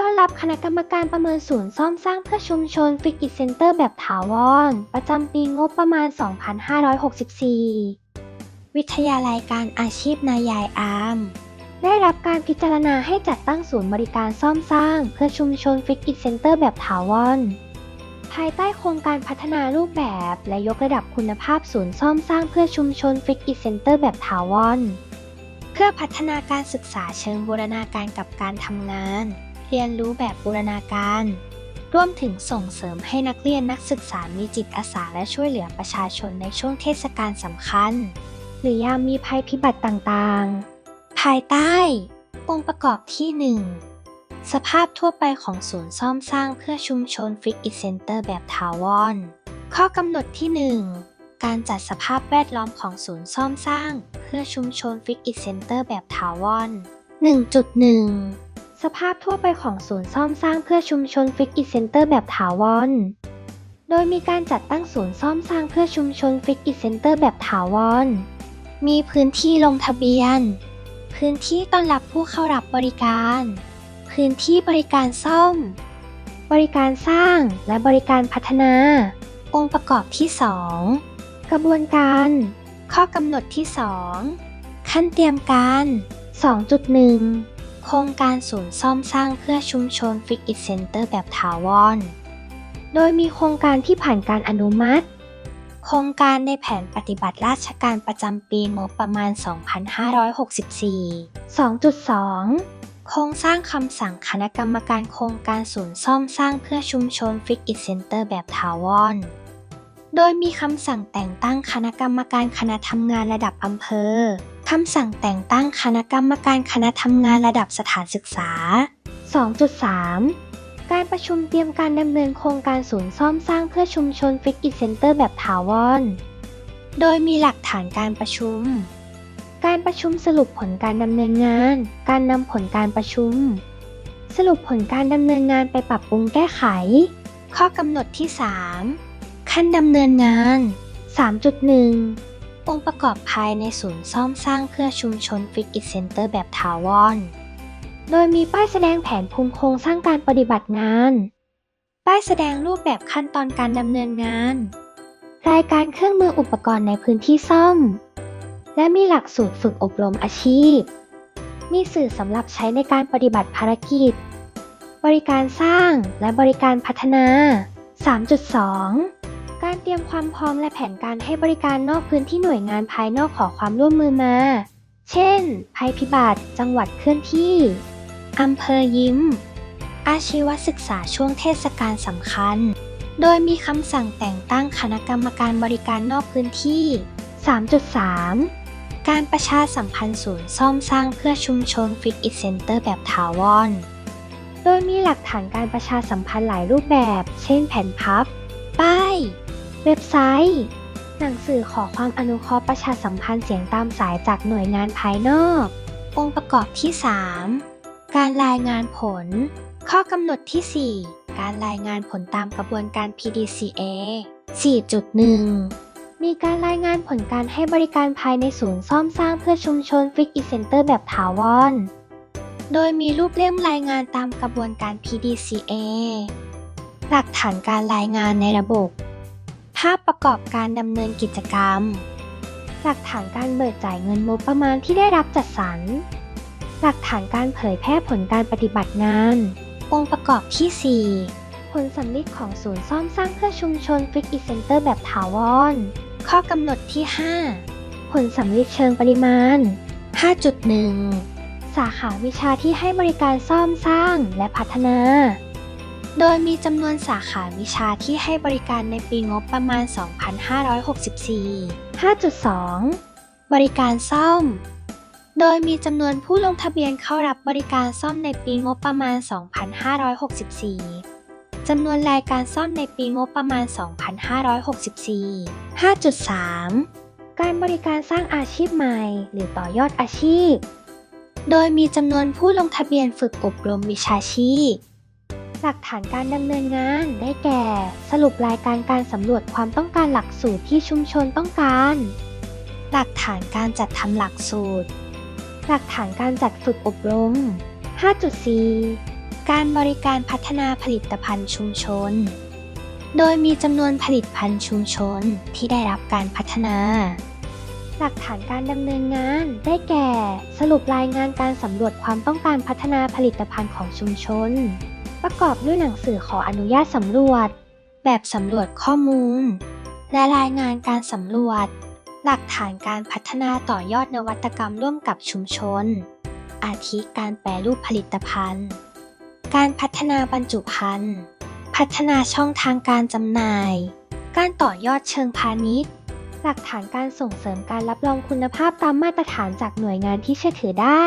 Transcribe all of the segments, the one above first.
ต้อนรับคณะกรรมการประเมินศูนย์ซ่อมสร้างเพื่อชุมชนฟิกอิเซ็นเตอร์แบบถาวร ประจำปีงบประมาณ 2564 วิทยาลัยการอาชีพนายายอาม ได้รับการพิจารณาให้จัดตั้งศูนย์บริการซ่อมสร้างเพื่อชุมชนฟิกอิเซ็นเตอร์แบบถาวร ภายใต้โครงการพัฒนารูปแบบและยกระดับคุณภาพศูนย์ซ่อมสร้างเพื่อชุมชนฟิกอิเซ็นเตอร์แบบถาวรเพื่อพัฒนาการศึกษาเชิงบูรณาการกับการทำงาน เรียนรู้แบบบูรณาการ ร่วมถึงส่งเสริมให้นักเรียนนักศึกษามีจิตอาสาและช่วยเหลือประชาชนในช่วงเทศกาลสำคัญ หรือยามมีภัยพิบัติต่างๆ ภายใต้องค์ประกอบที่ 1 สภาพทั่วไปของศูนย์ซ่อมสร้างเพื่อชุมชนฟิกอิเซนเตอร์แบบถาวรข้อกำหนดที่ 1การจัดสภาพแวดล้อมของศูนย์ซ่อมสร้าง เพื่อชุมชนฟิกอิเซ็นเตอร์แบบถาวร 1.1 สภาพทั่วไปของศูนย์ซ่อมสร้างเพื่อชุมชนฟิกอิเซ็นเตอร์แบบถาวร โดยมีการจัดตั้งศูนย์ซ่อมสร้างเพื่อชุมชนฟิกอิเซ็นเตอร์แบบถาวร มีพื้นที่ลงทะเบียน พื้นที่ต้อนรับผู้เข้ารับบริการ พื้นที่บริการซ่อม บริการสร้างและบริการพัฒนา องค์ประกอบที่กระบวนการ ข้อกำหนดที่ 2 ขั้นเตรียมการ 2.1 โครงการศูนย์ซ่อมสร้างเพื่อชุมชนฟิกอิเซ็นเตอร์แบบถาวร โดยมีโครงการที่ผ่านการอนุมัติ โครงการในแผนปฏิบัติราชการประจำปีงบประมาณ 2564 2.2 โครงสร้างคำสั่งคณะกรรมการโครงการศูนย์ซ่อมสร้างเพื่อชุมชนฟิกอิเซ็นเตอร์แบบถาวร โดยมีคำสั่งแต่งตั้งคณะกรรมการคณะทำงานระดับอำเภอ คำสั่งแต่งตั้งคณะกรรมการคณะทำงานระดับสถานศึกษา 2.3 การประชุมเตรียมการดำเนินโครงการศูนย์ซ่อมสร้างเพื่อชุมชนฟิกอิเซ็นเตอร์แบบถาวร โดยมีหลักฐานการประชุม การประชุมสรุปผลการดำเนินงาน การนำผลการประชุม สรุปผลการดำเนินงานไปปรับปรุงแก้ไข ข้อกำหนดที่ 3 ขั้นดำเนินงาน 3.1 องค์ประกอบภายในศูนย์ซ่อมสร้างเพื่อชุมชนฟิกอิเซ็นเตอร์แบบถาวร โดยมีป้ายแสดงแผนภูมิโครงสร้างการปฏิบัติงาน ป้ายแสดงรูปแบบขั้นตอนการดำเนินงาน รายการเครื่องมืออุปกรณ์ในพื้นที่ซ่อม และมีหลักสูตรฝึกอบรมอาชีพ มีสื่อสำหรับใช้ในการปฏิบัติภารกิจ บริการสร้างและบริการพัฒนา 3.2 การเตรียมความพร้อมและแผนการให้บริการนอกพื้นที่หน่วยงานภายนอกขอความร่วมมือมา เช่น ภัยพิบัติ จังหวัดเคลื่อนที่อำเภอยิ้ม อาชีวศึกษาช่วงเทศกาลสำคัญ โดยมีคำสั่งแต่งตั้งคณะกรรมการบริการนอกพื้นที่ 3.3 การประชาสัมพันธ์ศูนย์ซ่อมสร้างเพื่อชุมชนฟิกอิเซ็นเตอร์แบบถาวร โดยมีหลักฐานการประชาสัมพันธ์หลายรูปแบบ เช่นแผ่นพับ ป้าย เว็บไซต์ หนังสือขอความอนุเคราะห์ประชาสัมพันธ์เสียงตามสายจากหน่วยงานภายนอก องค์ประกอบที่ 3 การรายงานผล ข้อกำหนดที่ 4 การรายงานผลตามกระบวนการ PDCA 4.1มีการรายงานผลการให้บริการภายในศูนย์ซ่อมสร้างเพื่อชุมชนฟิกอิเซ็นเตอร์แบบถาวร โดยมีรูปเล่มรายงานตามกระบวนการ PDCA หลักฐานการรายงานในระบบาพประกอบการดำเนินกิจกรรม หลักฐานการเบิกจ่ายเงินงบประมาณที่ได้รับจัดสรร หลักฐานการเผยแพร่ผลการปฏิบัติงาน องค์ประกอบที่ผลสำลิดของศูนย์ซ่อมสร้างเพื่อชุมชนฟิกอิเซ็นเตอร์แบบถาวร ข้อกำหนดที่ผลสำลิดเชิงปริมาณ 5.1 สาขาวิชาที่ให้บริการซ่อมสร้างและพัฒนา โดยมีจำนวนสาขาวิชาที่ให้บริการในปีงบประมาณ 2564 5.2 บริการซ่อม โดยมีจำนวนผู้ลงทะเบียนเข้ารับบริการซ่อมในปีงบประมาณ 2564 จำนวนรายการซ่อมในปีงบประมาณ 2564 5.3 การบริการสร้างอาชีพใหม่ หรือต่อยอดอาชีพ โดยมีจำนวนผู้ลงทะเบียนฝึกอบรมวิชาชีพ หลักฐานการดำเนินงานได้แก่ สรุปรายการการสำรวจความต้องการหลักสูตรที่ชุมชนต้องการ หลักฐานการจัดทำหลักสูตร หลักฐานการจัดฝึกอบรม 5.4 การบริการพัฒนาผลิตภัณฑ์ชุมชน โดยมีจำนวนผลิตภัณฑ์ชุมชนที่ได้รับการพัฒนาหลักฐานการดำเนินงานได้แก่ สรุปรายงานการสำรวจความต้องการพัฒนาผลิตภัณฑ์ของชุมชน ประกอบด้วยหนังสือขออนุญาตสำรวจ แบบสำรวจข้อมูล และรายงานการสำรวจ หลักฐานการพัฒนาต่อยอดนวัตกรรมร่วมกับชุมชน อาทิการแปรรูปผลิตภัณฑ์ การพัฒนาบรรจุภัณฑ์ พัฒนาช่องทางการจำหน่าย การต่อยอดเชิงพาณิชย์ หลักฐานการส่งเสริมการรับรองคุณภาพตามมาตรฐานจากหน่วยงานที่เชื่อถือได้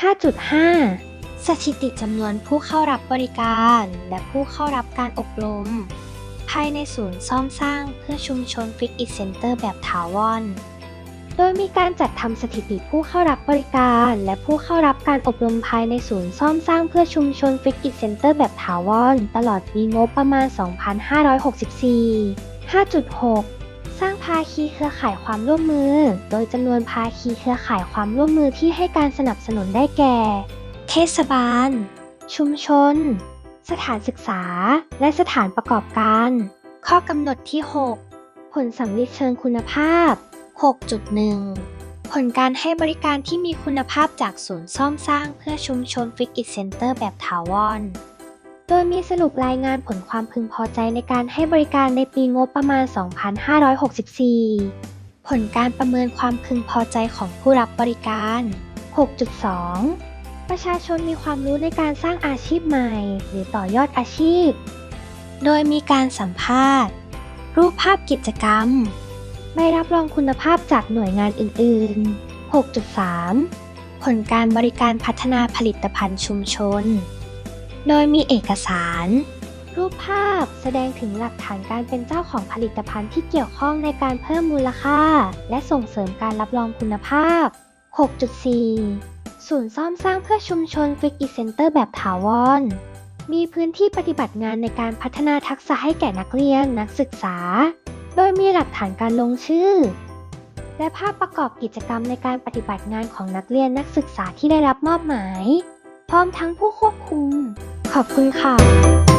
5.5 สถิติจำนวนผู้เข้ารับบริการ และผู้เข้ารับการอบรม ภายในศูนย์ซ่อมสร้างเพื่อชุมชนฟิกอิ c เซ็นเตอร์แบบถาวร โดยมีการจัดทำสถิติผู้เข้ารับบริการ และผู้เข้ารับการอบรมภายในศูนย์ซ่อมสร้างเพื่อชุมชนฟิกอิ c เซ็นเตอร์แบบถาวร ตลอดปีงบประมาณ 2564 5.6สร้างภาคีเครือข่ายความร่วมมือ โดยจำนวนภาคีเครือข่ายความร่วมมือที่ให้การสนับสนุนได้แก่ เทศบาล ชุมชน สถานศึกษา และสถานประกอบการ ข้อกำหนดที่ผลสำลิดเชิงคุณภาพ 6.1 ผลการให้บริการที่มีคุณภาพจากศูนย์ซ่อมสร้างเพื่อชุมชนฟิกอิ c เซ็นเตอร์แบบถาวร โดยมีสรุปรายงานผลความพึงพอใจในการให้บริการในปีงบประมาณ 2564 ผลการประเมินความพึงพอใจของผู้รับบริการ 6.2 ประชาชนมีความรู้ในการสร้างอาชีพใหม่ หรือต่อยอดอาชีพ โดยมีการสัมภาษณ์ รูปภาพกิจกรรมไม่รับรองคุณภาพจากหน่วยงานอื่น ๆ 6.3 ผลการบริการพัฒนาผลิตภัณฑ์ชุมชน โดยมีเอกสาร รูปภาพแสดงถึงหลักฐานการเป็นเจ้าของผลิตภัณฑ์ที่เกี่ยวข้องในการเพิ่มมูลค่า และส่งเสริมการรับรองคุณภาพ 6.4 ศูนย์ซ่อมสร้างเพื่อชุมชนฟิกอิเซ็นเตอร์แบบถาวร มีพื้นที่ปฏิบัติงานในการพัฒนาทักษะให้แก่นักเรียนนักศึกษา โดยมีหลักฐานการลงชื่อ และภาพประกอบกิจกรรมในการปฏิบัติงานของนักเรียนนักศึกษาที่ได้รับมอบหมาย พร้อมทั้งผู้ควบคุม ขอบคุณค่ะ